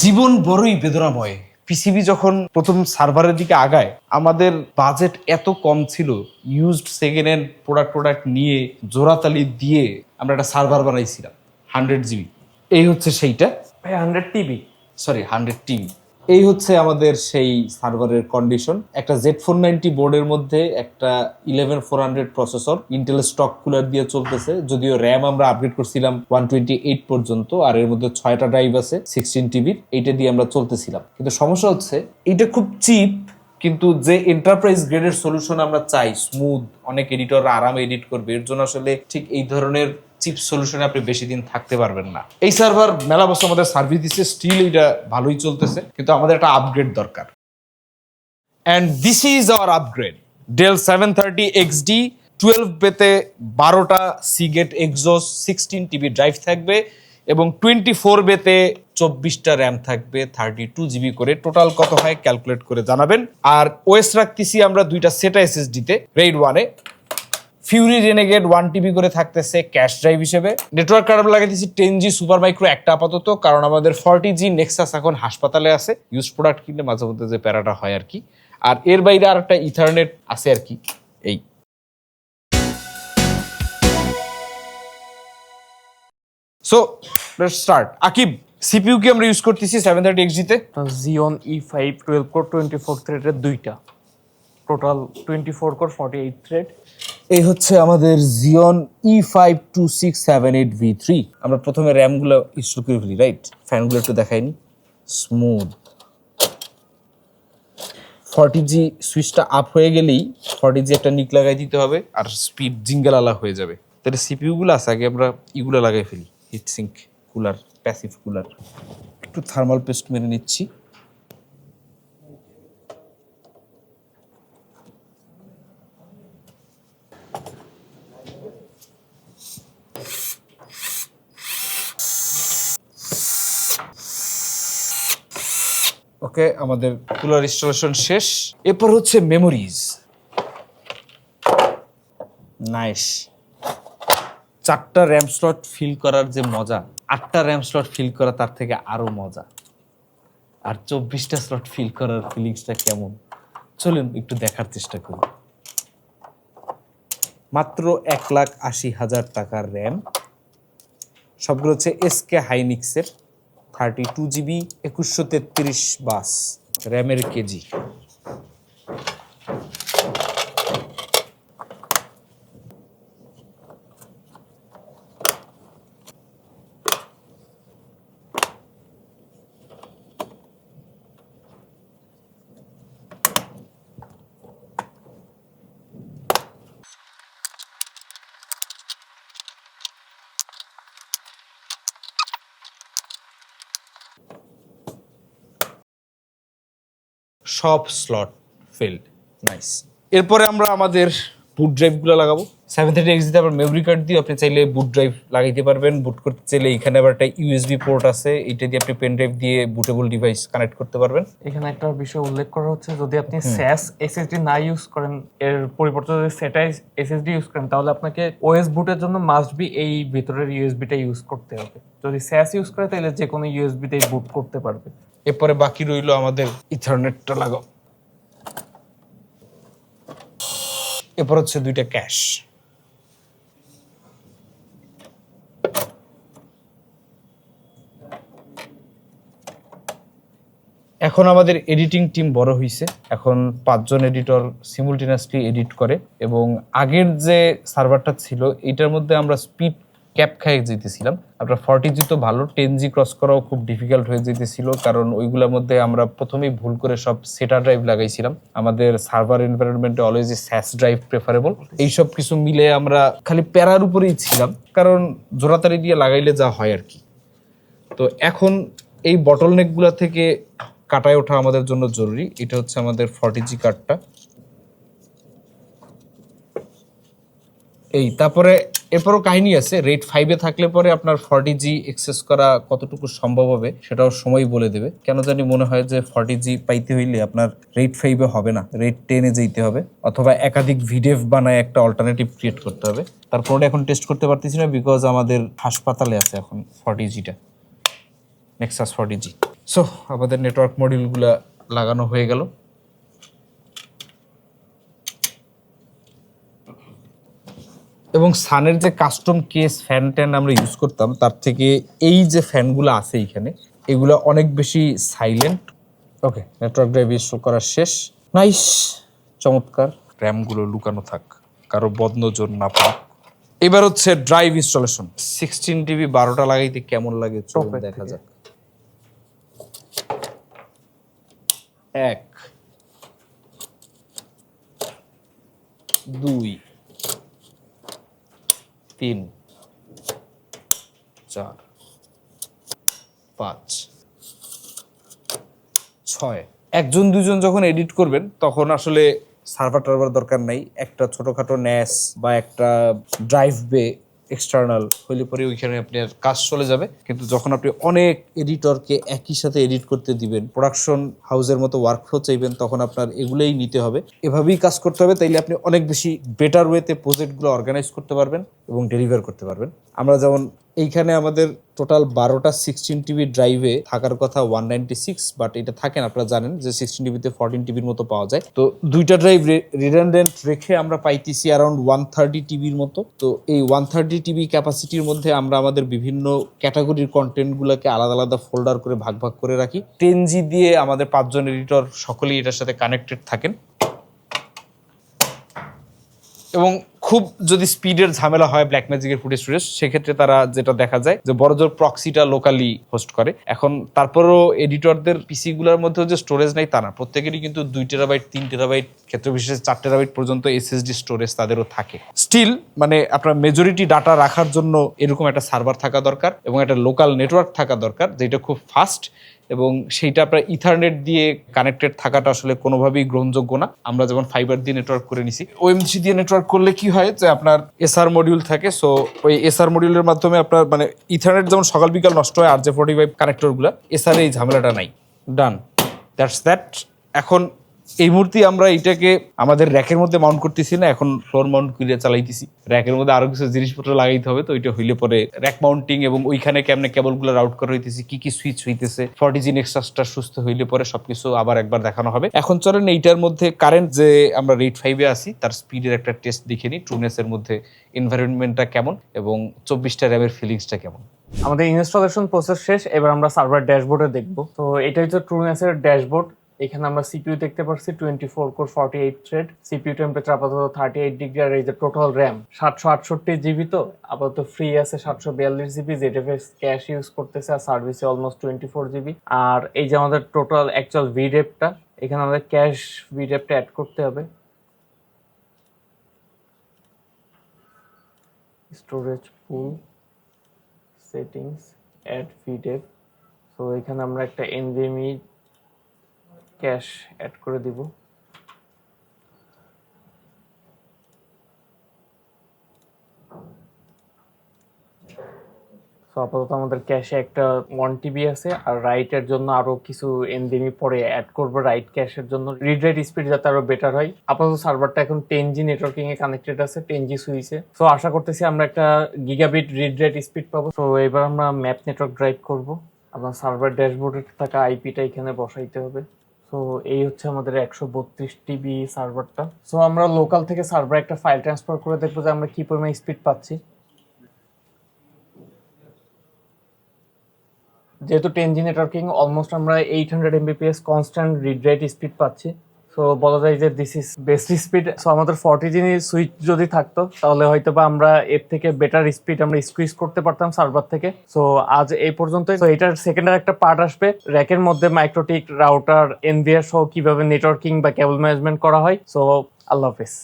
জীবন বড়ই বেদনাময়। পিসিবি যখন প্রথম সার্ভারের দিকে আগায় আমাদের বাজেট এত কম ছিল used second hand product product নিয়ে জোড়াতালি দিয়ে আমরা একটা সার্ভার বানাইছিলাম হান্ড্রেড জিবি এই হচ্ছে সেইটা। ভাই hundred TB sorry hundred TV এই হচ্ছে আমাদের সেই সার্ভারের কন্ডিশন। একটা জেড ফোর নাইনটি বোর্ডের মধ্যে একটা eleven four hundred processor Intel stock cooler দিয়ে চলতেছে। যদিও র্যাম আমরা আপগ্রেড করছিলাম ওয়ান টোয়েন্টি এইট পর্যন্ত, আর এর মধ্যে ছয়টা ড্রাইভ আছে সিক্সটিন টিভির এইটা দিয়ে আমরা চলতেছিলাম। কিন্তু সমস্যা হচ্ছে, এইটা খুব চিপ কিন্তু যে এন্টারপ্রাইজ গ্রেডের সলিউশন আমরা চাই স্মুথ অনেক এডিটর আরামে এডিট করবে, এর জন্য আসলে ঠিক এই ধরনের চিপ সলিউশনে আপনি বেশি দিন থাকতে পারবেন না। এই সার্ভার মেলা বছর আমাদের সার্ভিস দিচ্ছে স্টিল এটা ভালোই চলতেছে, কিন্তু আমাদের একটা আপগ্রেড দরকার। And this is our upgrade Dell seven thirty X D twelve পেতে বারোটা Seagate Exos sixteen TB drive থাকবে এবং টোয়েন্টি ফোর বেতে চব্বিশটা র্যাম থাকবে থার্টি টু জিবি করে। টোটাল কত হয়? ক্যালকুলেট করে জানাবেন। আর ওয়েস রাখতেছি আমরা দুইটা সেটা এসএসডিতে রেড ওয়ানে ফিউরি রেনেগেড ওয়ান টিবি করে থাকতেছে ক্যাশ ড্রাইভ হিসেবে। নেটওয়ার্ক কার্ড লাগাইতেছি টেন জি সুপার মাইক্রো একটা আপাতত, কারণ আমাদের ফর্টি জি নেক্সাস এখন হাসপাতালে আছে ইউজ প্রোডাক্ট কিনলে মাঝে মধ্যে যে প্যারাটা হয় আর কি। আর এর বাইরে আর একটা ইথারনেট আছে আর কি, এই। সো স্টার্ট আকিব সিপিইউ কি আমরা ইউজ করতেছি seven thirty এক্সডিতে Xeon E five twelve core twenty four থ্রেডের দুইটা। Total twenty four core forty eight thread এই হচ্ছে আমাদের Xeon E five two six seven eight V three আমরা প্রথমে র্যামগুলো ইনস্টল করে ফেলি রাইট ফ্যানগুলো একটু দেখাইনি। স্মুথ ফর্টি জি সুইচটা আপ হয়ে গেলেই ফর্টি জি একটা নিক লাগাই দিতে হবে আর স্পিড জিঙ্গেল আলা হয়ে যাবে। তাহলে সিপিইউগুলো আছে, আগে আমরা ইগুলো লাগাই ফেলি। Heat sink cooler passive cooler একটু থার্মাল পেস্ট মেরে নিচ্ছি। ওকে আমাদের কুলার ইনস্টলেশন শেষ। এরপর হচ্ছে মেমোরিজ নাইস চারটা র্যাম স্লট ফিল করার যে মজা আটটা র্যাম স্লট ফিল করা তার থেকে আরও মজা। আর চব্বিশটা স্লট ফিল করার ফিলিংসটা কেমন? চলুন একটু দেখার চেষ্টা করি। মাত্র এক লাখ আশি হাজার টাকার র্যাম সবগুলো হচ্ছে এসকে হাইনিক্সের থার্টি টু জিবি একুশশো তেত্রিশ বাস র্যামের কেজি। সব স্লট ফিল্ড নাইস এরপরে আমরা আমাদের বুট ড্রাইভগুলো লাগাবো। সেভেন থার্টি এক্স দিতে আবার মেমরি কার্ড দিয়ে আপনি চাইলে বুট ড্রাইভ লাগাইতে পারবেন। বুট করতে চাইলে এখানে আবার একটা ইউএসবি পোর্ট আছে এটা দিয়ে আপনি পেন ড্রাইভ দিয়ে বুটেবল ডিভাইস কানেক্ট করতে পারবেন। এখানে একটা বিষয় উল্লেখ করা হচ্ছে যদি আপনি স্যাস এসএসডি না ইউজ করেন এর পরিবর্তে যদি সেটা এসএসডি ইউজ করেন তাহলে আপনাকে ওএস বুটের জন্য মাস্ট বি এই ভিতরের ইউএসবিটা ইউজ করতে হবে। যদি স্যাস ইউজ করে তাহলে যে কোনো ইউএসবিতেই বুট করতে পারবে। এরপরে বাকি রইল আমাদের ইথারনেটটা লাগাও। এরপর হচ্ছে দুইটা ক্যাশ। এখন আমাদের এডিটিং টিম বড় হয়েছে এখন পাঁচজন এডিটর সিমুলটেনিয়াসলি এডিট করে এবং আগের যে সার্ভারটা ছিল, এটার মধ্যে আমরা স্পিড ক্যাপ খাইয়ে যেতেছিলাম আপনার ফর্টি জি তো ভালো, টেন জি ক্রস করাও খুব ডিফিকাল্ট হয়ে যেতেছিল কারণ ওইগুলোর মধ্যে আমরা প্রথমেই ভুল করে সব সেটা ড্রাইভ লাগাইছিলাম। আমাদের সার্ভার এনভায়রনমেন্টে অলওয়েজ স্যাস ড্রাইভ প্রেফারেবল এইসব কিছু মিলে আমরা খালি প্যারার উপরেই ছিলাম, কারণ জোড়াতাড়ি দিয়ে লাগাইলে যা হয় আর কি। তো এখন এই বটল নেকগুলো থেকে কাটায় ওঠা আমাদের জন্য জরুরি, এটা হচ্ছে আমাদের ফর্টি জি কার্ডটা এই, তারপরে এরপরও কাহিনী আছে রেট ফাইভে থাকলে পরে আপনার ফর্টি জি এক্সেস করা কতটুকু সম্ভব হবে সেটাও সময় বলে দেবে। কেন জানি মনে হয় যে ফর্টি জি পাইতে হইলে আপনার রেট ফাইভে হবে না রেট টেনে যেতে হবে, অথবা একাধিক ভিডিএফ বানায় একটা অল্টারনেটিভ ক্রিয়েট করতে হবে। তার তারপরে এখন টেস্ট করতে পারতেছি না বিকজ আমাদের হাসপাতালে আছে এখন ফর্টি জিটা নেক্সাস ফর্টি জি সো আমাদের নেটওয়ার্ক মডিউলগুলো লাগানো হয়ে গেল। এবং সানের যে কাস্টম কেস ফ্যান ট্যান আমরা ইউজ করতাম তার থেকে এই যে ফ্যানগুলো আছে এইখানে এগুলো অনেক বেশি silent okay network drive install করা শেষ। নাইস চমৎকার। র্যামগুলো লুকানো থাক কারও বদনজর না পাক। এবার হচ্ছে ড্রাইভ ইনস্টলেশন সিক্সটিন টিভি বারোটা লাগাইতে কেমন লাগে চলুন দেখা যাক। এক দুই তিন, চার, পাঁচ, ছয়। একজন দুজন যখন এডিট করবেন, তখন আসলে সার্ভার টার্ভার দরকার নাই। একটা ছোটোখাটো ন্যাস বা একটা ড্রাইভ বে এক্সটার্নাল হইলে পরে ওইখানে আপনার কাজ চলে যাবে। কিন্তু যখন আপনি অনেক এডিটরকে একই সাথে এডিট করতে দিবেন প্রোডাকশন হাউসের মতো ওয়ার্কফ্লো চাইবেন, তখন আপনার এগুলোই নিতে হবে। এভাবেই কাজ করতে হবে, তাইলে আপনি অনেক বেশি বেটার ওয়েতে প্রজেক্টগুলো অর্গানাইজ করতে পারবেন এবং ডেলিভার করতে পারবেন। আমরা যেমন এইখানে আমাদের টোটাল বারোটা সিক্সটিন টিবি ড্রাইভে থাকার কথা ওয়ান নাইনটি সিক্স বাট এটা থাকেন আপনারা জানেন যে সিক্সটিন টিভিতে ফোরটিন টিভির মতো পাওয়া যায়। তো দুইটা ড্রাইভ রিডেন্ডেন্ট রেখে আমরা পাইতেছি অ্যারাউন্ড ওয়ান থার্টি টিভির মতো। তো এই ওয়ান থার্টি টিভি ক্যাপাসিটির মধ্যে আমরা আমাদের বিভিন্ন ক্যাটাগরির কন্টেন্টগুলোকে আলাদা আলাদা ফোল্ডার করে ভাগ ভাগ করে রাখি। টেন জি দিয়ে আমাদের পাঁচজন এডিটর সকলেই এটার সাথে কানেক্টেড থাকেন। এবং খুব যদি স্পিডের ঝামেলা হয় ব্ল্যাক ম্যাজিকের ফুটেজ ফুটেজ সেক্ষেত্রে তারা যেটা দেখা যায় যে বড় জোর প্রক্সিটা লোকালি হোস্ট করে। এখন তারপরও এডিটরদের পিসি গুলোর মধ্যে যে স্টোরেজ নাই তা না। প্রত্যেকেরই কিন্তু দুই টেরাবাইট তিন টেরাবাইট ক্ষেত্র বিশেষে চার টেরাবাইট পর্যন্ত এসএসডি স্টোরেজ তাদেরও থাকে। স্টিল মানে আপনার মেজরিটি ডাটা রাখার জন্য এরকম একটা সার্ভার থাকা দরকার এবং একটা লোকাল নেটওয়ার্ক থাকা দরকার, যেটা খুব ফাস্ট এবং সেইটা আপনার ইথারনেট দিয়ে কানেক্টেড থাকাটা আসলে কোনোভাবেই গ্রহণযোগ্য না। আমরা যেমন ফাইবার দিয়ে নেটওয়ার্ক করে নিছি। ওএমসি দিয়ে নেটওয়ার্ক করলে কি হয় যে আপনার এসআর মডিউল থাকে সো ওই এসআর মডিউলের মাধ্যমে আপনার মানে ইথারনেট যেমন সকাল বিকাল নষ্ট হয়, আর জে ফোর্টি ফাইভ কানেক্টরগুলো এসআর এই ঝামেলাটা নাই। ডান দ্যাটস দ্যাট এখন এই মুহূর্তে আমরা এটাকে আমাদের র্যাকের মধ্যে মাউন্ট করতেছি না, এখন ফ্লোর মাউন্ট করে চালাইতেছি। র্যাকের মধ্যে আরও কিছু জিনিসপত্র লাগাইতে হবে, তো ওইটা হইলে পরে র্যাক মাউন্টিং এবং ওইখানে কেমনে কেবলগুলো রাউট করা হইতেছে, কি কি সুইচ হইতেছে ফর্টি জি নেক্সাসটা সুস্থ হইলে পরে সবকিছু আবার একবার দেখানো হবে। এখন চলেন এইটার মধ্যে কারেন্ট যে আমরা রেট ফাইভে আছি, তার স্পিডের একটা টেস্ট দেখে নিই ট্রুনেসের মধ্যে এনভায়রনমেন্টটা কেমন এবং চব্বিশটা র্যামের ফিলিংসটা কেমন। আমাদের ইনস্টলেশন প্রসেস শেষ, এবার আমরা সার্ভার ড্যাশবোর্ডে দেখব। তো এটা হচ্ছে ট্রুনেসের ড্যাশবোর্ড এখানে আমরা সিপিইউ দেখতে পাচ্ছি twenty four core forty eight thread CPU temperature আপাতত থার্টি এইট ডিগ্রি আর এই যে টোটাল র্যাম সাতশো আটষট্টি জিবি তো, আপাতত ফ্রি আছে সাতশো বিয়াল্লিশ জিবি জেডএফএস ক্যাশ ইউজ করতেছে আর সার্ভিসে অলমোস্ট টোয়েন্টি ফোর জিবি আর এই যে আমাদের টোটাল অ্যাকচুয়াল ভিডেপটা এখানে আমাদের ক্যাশ ভিডেপটা অ্যাড করতে হবে। Storage full settings add vdev তো এখানে আমরা একটা এনভিএমই ক্যাশ অ্যাড করে দিব। আপাতত আমাদের ক্যাশে একটা ওয়ান টিবি আছে, আর রাইটের জন্য আরও কিছু এনভিএমই পরে অ্যাড করব রাইট ক্যাশের জন্য। রিড রাইট স্পিড যাতে আরও বেটার হয়। আপাতত সার্ভারটা এখন টেন জি নেটওয়ার্কিং এ কানেক্টেড আছে টেন জি সুইচে তো আশা করতেছি আমরা একটা গিগাবিট রিড রাইট স্পিড পাবো। তো এবার আমরা ম্যাপ নেটওয়ার্ক ড্রাইভ করব। আপনার সার্ভার ড্যাশবোর্ডে থাকা আইপিটা এখানে বসাইতে হবে। সো এই হচ্ছে আমাদের একশো বত্রিশ টিবি সার্ভারটা। সো আমরা লোকাল থেকে সার্ভার একটা ফাইল ট্রান্সফার করে দেখব যে আমরা কী পরিমাণ স্পিড পাচ্ছি। যেহেতু টেন জি নেটওয়ার্কিং অলমোস্ট আমরা eight hundred Mbps constant read write speed পাচ্ছি। সো বলা যায় যে this is best speed so আমাদের ফর্টি জিনি সুইচ যদি থাকতো, তাহলে হয়তো বা আমরা এর থেকে বেটার স্পিড আমরা স্কুইজ করতে পারতাম সার্ভার থেকে। সো আজ এই পর্যন্ত তো এটার সেকেন্ডের একটা পার্ট আসবে। র্যাকের মধ্যে মাইক্রোটিক রাউটার এনভিআর সহ কীভাবে নেটওয়ার্কিং বা কেবল ম্যানেজমেন্ট করা হয়। সো আল্লাহ হাফিজ।